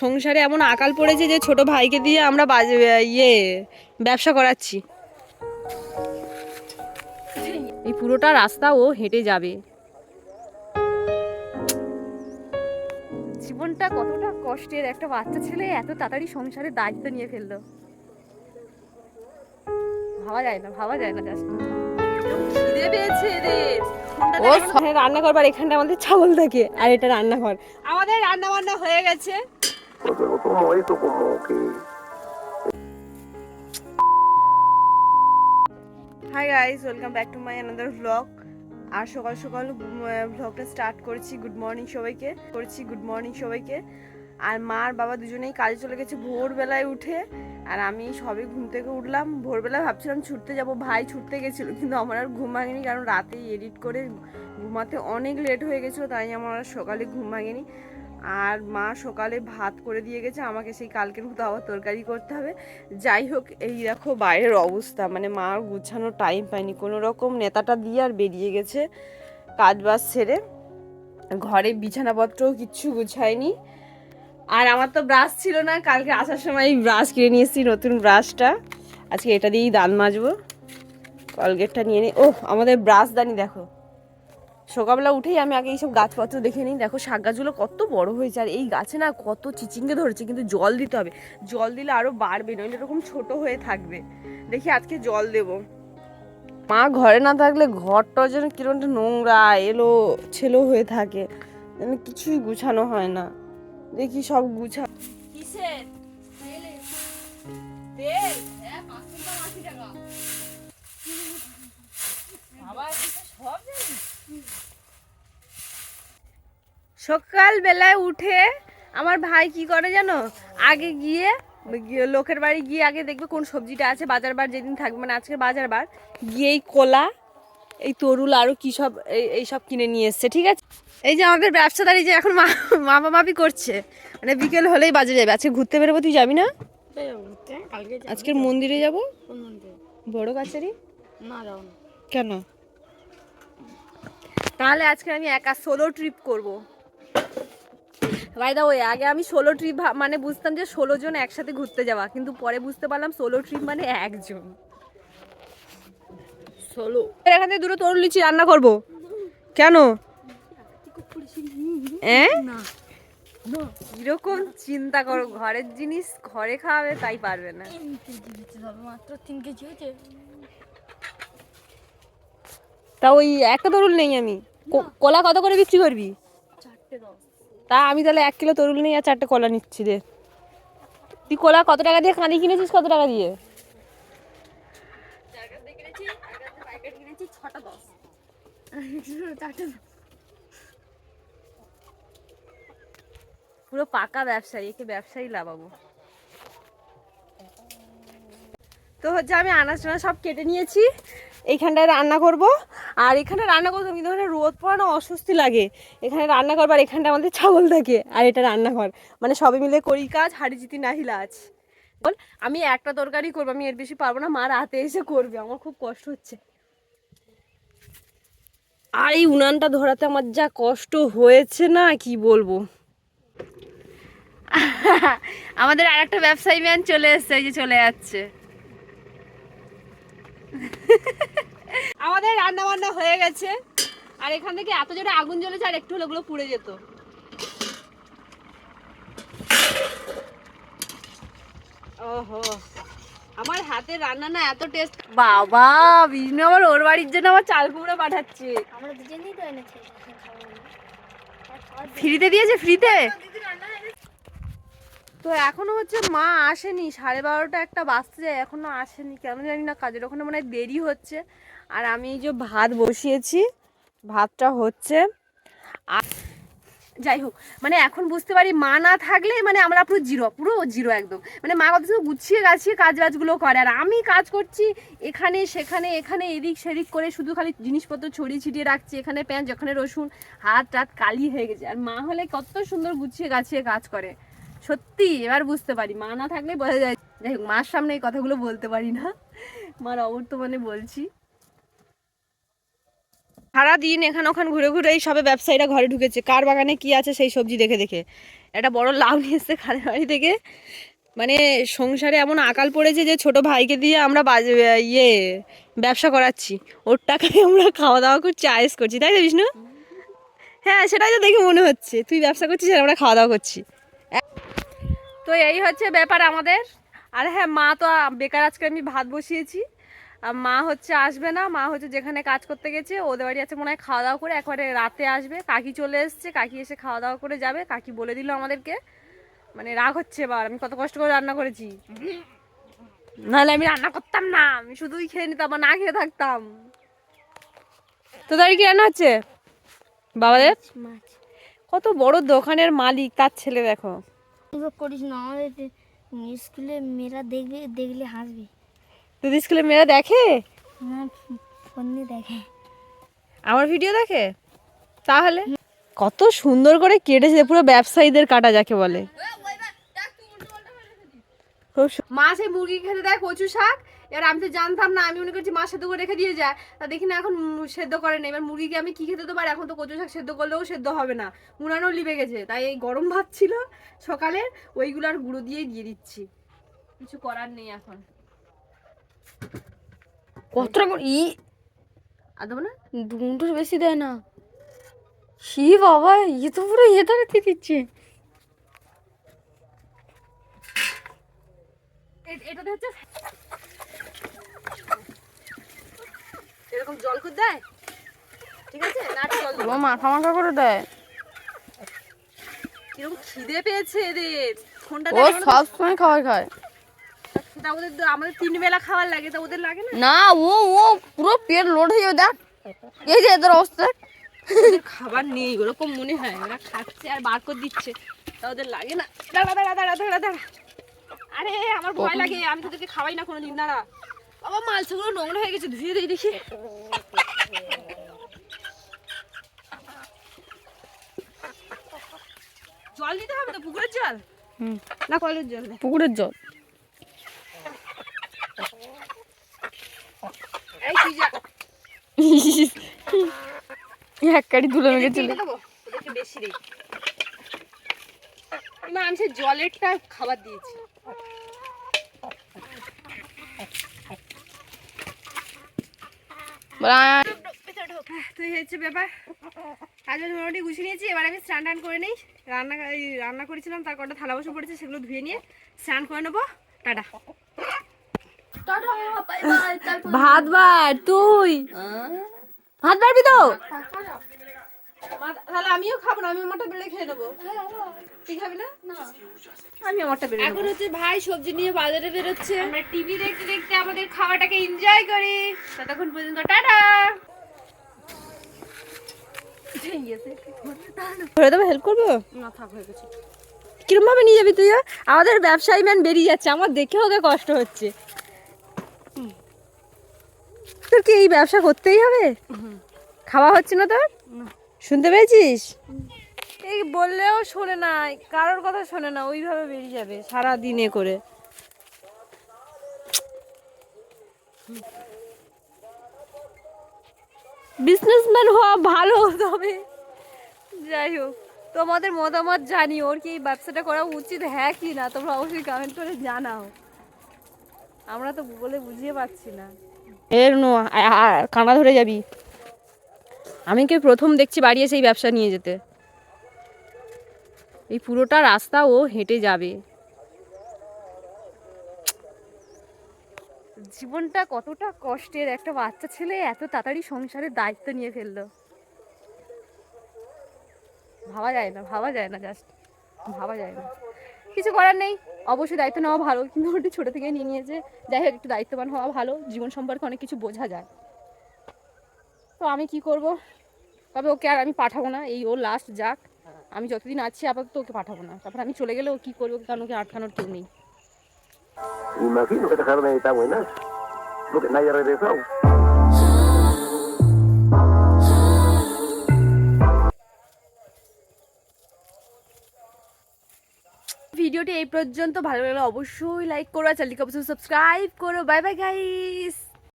সংসারে এমন আকাল পড়েছে যে ছোট ভাইকে দিয়ে আমরা ইয়ে ব্যবসা করাচ্ছি। এই পুরোটা রাস্তা ও হেঁটে যাবে। জীবনটা কতটা কষ্টের, একটা বাচ্চা ছেলে এত তাড়াতাড়ি সংসারের দায়িত্ব নিয়ে ফেলল। ভাবা যায় না, ভাবা যায় না, জাস্ট। খিদে পেয়েছে ও রান্না করবার এখানটা আমাদের ছাগল থাকে আর এটা রান্নাঘর। আমাদের রান্না বান্না হয়ে গেছে। Hi guys welcome back to my another blog আর সকাল সকাল ব্লগটা স্টার্ট করছি। গুড মর্নিং সবাইকে। করছি গুড মর্নিং সবাইকে। আর মা আর বাবা দুজনেই কাজে চলে গেছে ভোরবেলায় উঠে। আর আমি সবে ঘুম থেকে উঠলাম। ভোরবেলায় ভাবছিলাম ছুটতে যাব। ভাই ছুটতে গেছিল, কিন্তু আমার আর ঘুম ভাঙেনি, কারণ রাতেই এডিট করে ঘুমাতে অনেক লেট হয়ে গেছিল, তাই আমার আর সকালে ঘুম ভাঙেনি। আর মা সকালে ভাত করে দিয়ে গেছে, আমাকে সেই কালকের মতো আবার তরকারি করতে হবে। যাই হোক, এই দেখো বাইরের অবস্থা মানে মা আর গুছানোর টাইম পায়নি। কোনো রকম নেতাটা দিয়ে আর বেরিয়ে গেছে কাজ বাজ ছেড়ে ঘরে বিছানাপত্রও কিচ্ছু গুছায়নি। আর আমার তো ব্রাশ ছিল না, কালকে আসার সময় এই ব্রাশ কিনে নিয়ে এসেছি নতুন ব্রাশটা আজকে এটা দিয়েই দাঁত মাজবো। কলগেটটা নিয়ে নিই ও আমাদের ব্রাশ দানি, দেখো। সকালবেলা উঠেই আমি আগে এইসব গাছপত্র দেখে নিই। দেখো শাক গাছগুলো কত বড় হয়েছে, আর এই গাছে না কত চিচিঙ্গে ধরেছে, কিন্তু জল দিতে হবে। জল দিলে আরও বাড়বে, নইলে এরকম ছোট হয়ে থাকবে। দেখি আজকে জল দেব। মা ঘরে না থাকলে ঘরটা যেন কীরকম নোংরা এলো ছেলো হয়ে থাকে। কিছুই গুছানো হয় না। দেখি সব গুছা। কিসের? তেল। হ্যাঁ সব সকালবেলায় উঠে আমার ভাই কি করে জানো? আগে গিয়ে লোকের বাড়ি গিয়ে আগে দেখবে কোন সবজিটা আছে বাজার বার যেদিন থাকবে মানে আজকে বাজার বার গিয়েই কলা এই তরুল আরও কী সব এই সব কিনে নিয়ে এসছে ঠিক আছে? এই যে আমাদের ব্যবসাদারি যে এখন মা মাপা মাপি করছে মানে বিকেল হলেই বাজে যাবে। আজকে ঘুরতে বেরোবো তুই যাবি না? আজকের মন্দিরে যাব? বড় কাছারি না কেন? তাহলে আজকে আমি একা সোলো ট্রিপ করব। ভাই দা ওই আগে আমি সোলো ট্রিপ মানে বুঝতাম যে ষোলো জন একসাথে ঘুরতে যাওয়া কিন্তু পরে বুঝতে পারলাম সোলো ট্রিপ মানে একজন। সোলো এখান থেকে দুটো তরুণ লিচি রান্না করব। কেন? না। চিন্তা করো ঘরের জিনিস ঘরে খাওয়াবে তাই পারবে না। মাত্র তিন কেজি হয়েছে তা ওই একটা তরুল নেই আমি। কলা কত করে বিক্রি করবি? তা আমি তাহলে এক কিলো তরুল নিয়ে আর চারটে কলা নিচ্ছি রে তুই কলা কত টাকা দিয়ে কাঁদি কিনেছিস কত টাকা দিয়ে? কিনেছি ছটা দশ। পুরো পাকা ব্যবসায়ী একে ব্যবসায়ী লাভাবো। তো হচ্ছে আমি আনাজ টানাজ সব কেটে নিয়েছি এইখানটায় রান্না করব। আর এখানে রান্না করতে কিন্তু এখানে রোদ পড়ানো অস্বস্তি লাগে। এখানে রান্না করবার এখানটা আমাদের ছাগল থাকে আর এটা রান্নাঘর। মানে সবাই মিলে করি কাজ হাড়ি জিতি নাহিলা আজ বল আমি একটা তরকারি করব আমি এর বেশি পারব না মা রাতে এসে করবে আমার খুব কষ্ট হচ্ছে। আর এই উনানটা ধরাতে আমার যা কষ্ট হয়েছে না কি বলব? আমাদের আর একটা ব্যবসায়ী ম্যান চলে এসছে এই যে চলে যাচ্ছে। আমাদের রান্না বান্না হয়ে গেছে। আর এখান থেকে এত জোরে আগুন জ্বলেছে আর একটু হলে ওগুলো পুড়ে যেত। ওহো। আমার হাতের রান্না না এত টেস্ট বাবা বিষ্ণু আবার ওর বাড়ির জন্য আবার চাল কুমড়ো পাঠাচ্ছে। আমরা দুজনেই তো এনেছি ফ্রিতে দিয়েছে ফ্রিতে? তো এখনও হচ্ছে মা আসেনি সাড়ে বারোটা একটা বাজতে যায় এখনও আসেনি। কেন জানি না কাজের ওখানে মনে হয় দেরি হচ্ছে। আর আমি এই যে ভাত বসিয়েছি ভাতটা হচ্ছে। আর যাই হোক মানে এখন বুঝতে পারি মা না থাকলে মানে আমরা পুরো জিরো পুরো জিরো একদম। মানে মা কত গুছিয়ে গাছিয়ে কাজ বাজগুলো করে, আর আমি কাজ করছি এখানে, সেখানে, এখানে, এদিক সেদিক করে শুধু খালি জিনিসপত্র ছড়িয়ে ছিটিয়ে রাখছি, এখানে পেঁয়াজ, ওখানে রসুন, হাত টাত কালি হয়ে গেছে। আর মা হলে কত সুন্দর গুছিয়ে গাছিয়ে কাজ করে। সত্যি, এবার বুঝতে পারি, মা না থাকলে বোঝা যায়। যাই হোক, মার সামনে এই কথাগুলো বলতে পারি না। মার অবর্তমানে বলছি। সারাদিন এখানে ওখানে ঘুরে ঘুরে এই সবে ব্যবসায়ীরা ঘরে ঢুকেছে। কার বাগানে কি আছে সেই সবজি দেখে দেখে। একটা বড় লাউ নিয়ে এসছে খানের বাড়ি থেকে। মানে সংসারে এমন আকাল পড়েছে যে ছোট ভাইকে দিয়ে আমরা ইয়ে ব্যবসা করাচ্ছি। ওর টাকায় আমরা খাওয়া দাওয়া করছি, আয়েস করছি। তাই তো বিষ্ণু? হ্যাঁ সেটাই তো দেখে মনে হচ্ছে। তুই ব্যবসা করছিস আর আমরা খাওয়া দাওয়া করছি। তো এই হচ্ছে ব্যাপার আমাদের। আর হ্যাঁ মা তো বেকার আজকে আমি ভাত বসিয়েছি। মা হচ্ছে আসবে না মা হচ্ছে যেখানে কাজ করতে গেছে ওদের বাড়ি আছে মনে হয় খাওয়া দাওয়া করে একবারে রাতে আসবে। কাকি চলে এসছে কাকি এসে খাওয়া দাওয়া করে যাবে কাকি বলে দিল আমাদেরকে। মানে রাগ হচ্ছে এবার আমি কত কষ্ট করে রান্না করেছি। নাহলে আমি রান্না করতাম না আমি শুধুই খেয়ে নিতাম না খেয়ে থাকতাম। তো তার কি রান্না হচ্ছে? বাবাদের? কত বড় দোকানের মালিক তার ছেলে দেখো। করিস না আমাদের স্কুলে মেয়েরা দেখবে দেখলে হাসবে। দিদি স্কুলে মেয়েরা দেখে? আমার দেখে। আমার ভিডিও দেখে? তাহলে? কত সুন্দর করে কেটেছে পুরো ব্যবসায়ীদের কাটা যাকে বলে। মা সেই মুরগি খেতে দেয় কচু শাক। এবার আমি তো জানতাম না আমি মনে করছি মা সেদ্ধ করে রেখে দিয়ে যায়। তা দেখি না এখন সেদ্ধ করে না এবার মুরগিকে আমি কি খেতে দেবো? আর এখন তো কচু শাক সেদ্ধ করলেও সেদ্ধ হবে না। উনানও লিবে গেছে। তাই এই গরম ভাত ছিল সকালে ওইগুলো আর গুঁড়ো দিয়েই দিয়ে দিচ্ছি। কিছু করার নেই এখন। কতটা করে ই আর দেবো না? দুটো বেশি দেয় না। সি বাবা ইয়ে তো পুরো ইয়ে দিচ্ছে। এটাতে হচ্ছে এরকম জল খুদ দেয়? ঠিক আছে? না জল ও মাখা মাখা করে দেয়। কীরকম খিদে পেয়েছে এদের। ফোনটা ও সব সময় খাবার খায়। তা ওদের তো- আমাদের তিন বেলা খাবার লাগে তা ওদের লাগে না? না ও ও পুরো পেট লোড হয়ে যাবে দেখ। এই যে এদের অবস্থা। খাবার নেই ওরকম মনে হয়। ওরা খাচ্ছে আর বার করে দিচ্ছে তা ওদের লাগে না। দাঁড়া দাঁড়া দাঁড়া দাঁড়া দাঁড়া। আরে আমার ভয় লাগে আমি তোদেরকে খাওয়াই না কোনোদিন দাঁড়া। বাবা মালসাগুলো নোংরা হয়ে গেছে ধুয়ে দিই দেখি। জল দিতে হবে তো পুকুরের জল? না কলের জল পুকুরের জল এই তুই যা এক কাটি তুলে মেঘে চলে দেবো? বেশি দেই আমি সে জলেরটা খাবার দিয়েছি। তুই হচ্ছে ব্যাপার। কাজ বাজ মোটামুটি গুছিয়ে নিয়েছি এবার আমি স্নান টান করে নিই। রান্না রান্না করেছিলাম তার কটা থালা বসে পড়েছে সেগুলো ধুয়ে নিয়ে স্নান করে নেব। টাটা। ভাত বার তুই? ভাত বাড়বি তো? তাহলে আমিও খাব না আমি আমারটা বেড়ে খেয়ে নেব। তুই খাবি না? আমি আমারটা বেড়ে এখন হচ্ছে ভাই সবজি নিয়ে বাজারে বেরোচ্ছে। আমরা টিভি দেখতে দেখতে আমাদের খাওয়াটাকে এনজয় করি। ততক্ষণ পর্যন্ত টাটা। দেবো হেল্প করব? না থাক হয়ে গেছে। কিরম ভাবে নিয়ে যাবি তুই আমাদের ব্যবসায়ী ম্যান বেরিয়ে যাচ্ছে আমার দেখে ওকে কষ্ট হচ্ছে। তোর কি এই ব্যবসা করতেই হবে? খাওয়া হচ্ছে না তোর? শুনতে পেয়েছিস? এই বললেও শোনে না কারোর কথা শোনে না ওইভাবে বেরিয়ে যাবে সারা দিনে করে। বিজনেসম্যান হওয়া ভালো তবে। যাই হোক তোমাদের মতামত জানি ওর কি এই ব্যবসাটা করা উচিত হ্যাঁ কি না তোমরা অবশ্যই কমেন্ট করে জানাও। আমরা তো বলে বুঝিয়ে পাচ্ছি না। এর নো কানা ধরে যাবি। আমি কি প্রথম দেখছি বাড়ি এসে এই ব্যবসা নিয়ে যেতে। এই পুরোটা রাস্তা ও হেঁটে যাবে। জীবনটা কতটা কষ্টের একটা বাচ্চা ছেলে এত তাড়াতাড়ি সংসারের দায়িত্ব নিয়ে ফেলল। ভাবা যায় না ভাবা যায় না জাস্ট ভাবা যায় না। কিছু করার নেই। অবশ্যই দায়িত্ব নেওয়া ভালো, কিন্তু ওটা ছোটো থেকে নিয়ে নিয়েছে যাই হোক একটু দায়িত্ববান হওয়া ভালো, জীবন সম্পর্কে অনেক কিছু বোঝা যায়। তো আমি কি করব? তবে ওকে আর আমি পাঠাবো না, এই ও লাস্ট যাক। আমি যতদিন আছি আপাতত ওকে পাঠাবো না। তারপর আমি চলে গেলে ও কী করব কারণ ওকে আটকানোর কেউ নেই। Imagino que. ভিডিওটি এই পর্যন্ত। ভালো লাগলে অবশ্যই লাইক করো আর চ্যানেলটিকে অবশ্যই সাবস্ক্রাইব করো। Bye bye guys